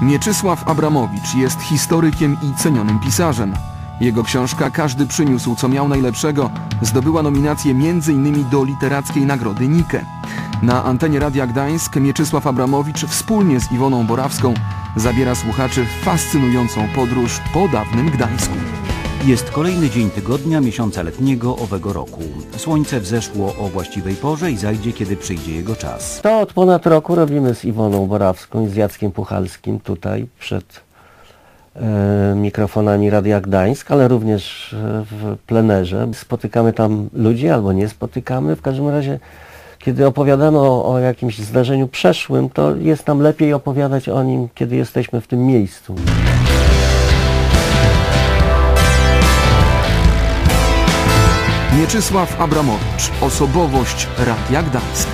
Mieczysław Abramowicz jest historykiem i cenionym pisarzem. Jego książka Każdy przyniósł co miał najlepszego zdobyła nominację m.in. do literackiej nagrody Nike. Na antenie Radia Gdańsk Mieczysław Abramowicz wspólnie z Iwoną Borawską zabiera słuchaczy w fascynującą podróż po dawnym Gdańsku. Jest kolejny dzień tygodnia miesiąca letniego owego roku. Słońce wzeszło o właściwej porze i zajdzie, kiedy przyjdzie jego czas. To od ponad roku robimy z Iwoną Borawską i z Jackiem Puchalskim tutaj przed e, mikrofonami Radia Gdańsk, ale również e, w plenerze. Spotykamy tam ludzi albo nie spotykamy. W każdym razie, kiedy opowiadamy o, o jakimś zdarzeniu przeszłym, to jest nam lepiej opowiadać o nim, kiedy jesteśmy w tym miejscu. Mieczysław Abramowicz, osobowość Radia Gdańsk.